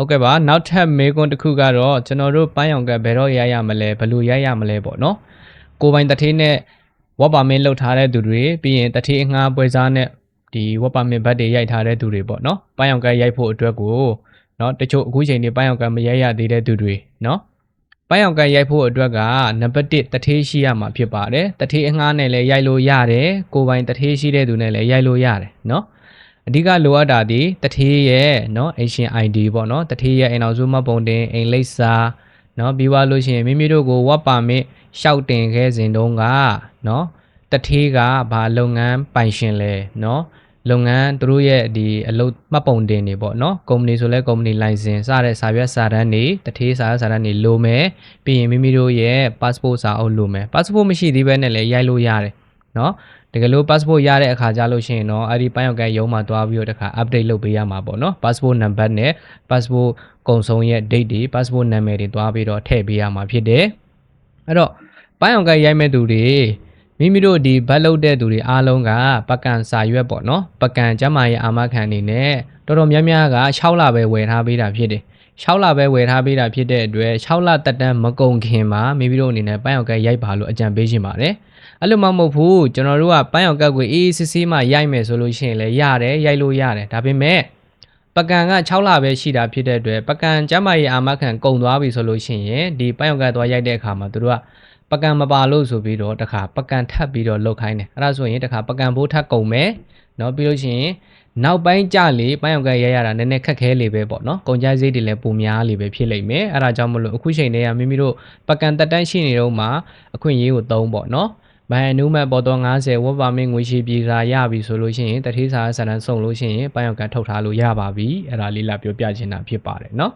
ဟုတ်ကဲ့ပါနောက်ထပ်မေးခွန်းတစ်ခုကတော့ကျွန်တော်တို့ပန်းရောင်ကတ်ဘယ်တော့ရိုက်ရမလဲဘယ်လိုရိုက်ရမလဲပေါ့နော်ကိုယ်ပိုင်တထေးနဲ့ဝက်ပါမင်းလောက်ထားတဲ့သူတွေပြီးရင်တထေးအငှားပွဲစားနဲ့ဒီဝက်ပါမင်းဘတ်တွေရိုက်ထားတဲ့သူတွေပေါ့နော်ပန်းရောင်ကတ်ရိုက်ဖို့အတွက်ကိုနော်တချို့အခုချိန်ဒီပန်းရောင်ကတ်မရိုက်ရသေးတဲ့သူတွေနော်ပန်းရောင်ကတ်ရိုက်ဖို့အတွက်ကနံပါတ်1တထေးရှိရမှာဖြစ်ပါတယ်တထေးအငှားနဲ့လည်းရိုက်လို့ရတယ်ကိုယ်ပိုင်တထေးရှိတဲ့သူနဲ့လည်းရိုက်လို့ရတယ်နော် အဓိကလိုအပ်တာဒီတထေးရဲ့เนาะ Asian ID ပေါ့เนาะတထေးရဲ့အိမ်အောင်စုမှတ်ပုံတင်အိမ်လိပ်စာเนาะပြီးသွားလို့ရှိရင်မိမိတို့ကိုဝတ်ပါမစ်ရှောက်တင်ခဲ့စဉ်တုန်းကเนาะတထေးကဘာလုပ်ငန်းပိုင်ရှင်လဲเนาะလုပ်ငန်းသူတို့ရဲ့ဒီအလုပ်မှတ်ပုံတင်တွေပေါ့เนาะကုမ္ပဏီဆိုလဲကုမ္ပဏီလိုင်စင်စတဲ့စာရွက်စာတမ်းတွေတထေးစာရွက်စာတမ်းတွေလိုမယ်ပြီးရင်မိမိတို့ရဲ့ passport စာအုပ်လိုမယ် passport မရှိသေးဘဲနဲ့လည်းရိုက်လို့ရတယ် เนาะ တကယ်လို့ passport ရတဲ့အခါကြလို့ရှိရင်တော့အဲ့ဒီပန်းရောက်ကရုံးမှာတွားပြီးတော့တခါ update လုပ်ပေးရမှာပေါ့နော် passport number နဲ့ passport ကုံဆုံးရဲ့ date တွေ passport နာမည်တွေတွားပြီးတော့ထည့်ပေးရမှာဖြစ်တယ်အဲ့တော့ပန်းရောက်ကရိုက်မဲ့သူတွေမိမိတို့ဒီဘတ်လုပ်တဲ့သူတွေအားလုံးကပကံစာရွက်ပေါ့နော်ပကံကျမ်းမာရေးအာမခံအနေနဲ့တော်တော်များများက6လပဲဝယ်ထားပေးတာဖြစ်တယ် 6လပဲဝယ်ထားပေးတာဖြစ်တဲ့အတွက်6လတက်တန်းမကုန်ခင်မှာမိမိတို့အနေနဲ့ပန်းရောက်ကရိုက်ပါလို့အကြံပေးရှင်ပါတယ်အဲ့လိုမှမဟုတ်ဘူးကျွန်တော်တို့ကပန်းရောင်ကတ်ကိုအေးအေးဆေးဆေးမှရိုက်မယ်ဆိုလို့ရှိရင်လည်းရတယ်ရိုက်လို့ရတယ်ဒါပေမဲ့ပကံက6လပဲရှိတာဖြစ်တဲ့အတွက်ပကံကျမ်းမာရေးအာမခံကုန်သွားပြီဆိုလို့ရှိရင်ဒီပန်းရောင်ကတ်သွားရိုက်တဲ့အခါမှာသူတို့က ပကံမပါလို့ဆိုပြီးတော့တခါပကံထပ်ပြီးတော့လုတ်ခိုင်းတယ်အဲ့ဒါဆိုရင်တခါပကံဘိုးထပ်ကုန်မယ်เนาะပြီးလို့ရှိရင်နောက်ပိုင်းကြလေပန်းရောင်ကတ်ရိုက်ရတာနည်းနည်းခက်ခဲလေပဲပေါ့နော်ကုန်ကြစိတ်တွေလည်းပုံများလေပဲဖြစ်လိမ့်မယ်အဲ့ဒါကြောင့်မလို့အခုချိန်တည်းကမိမိတို့ပကံတက်တန်းရှိနေတော့မှအခွင့်အရေးကိုသုံးပေါ့နော် ဘန်အနုမဲ့ပေါ်တော့90ဝတ်ပါမင်းငွေရှိပြေစာရပြီဆိုလို့ရှိရင်တတိစာဆန္ဒစုံလို့ရှိရင်ပန်းရောက်ကထုတ်ထားလို့ရပါပြီအဲ့ဒါလေးလာပြောပြချင်တာဖြစ်ပါတယ်เนาะ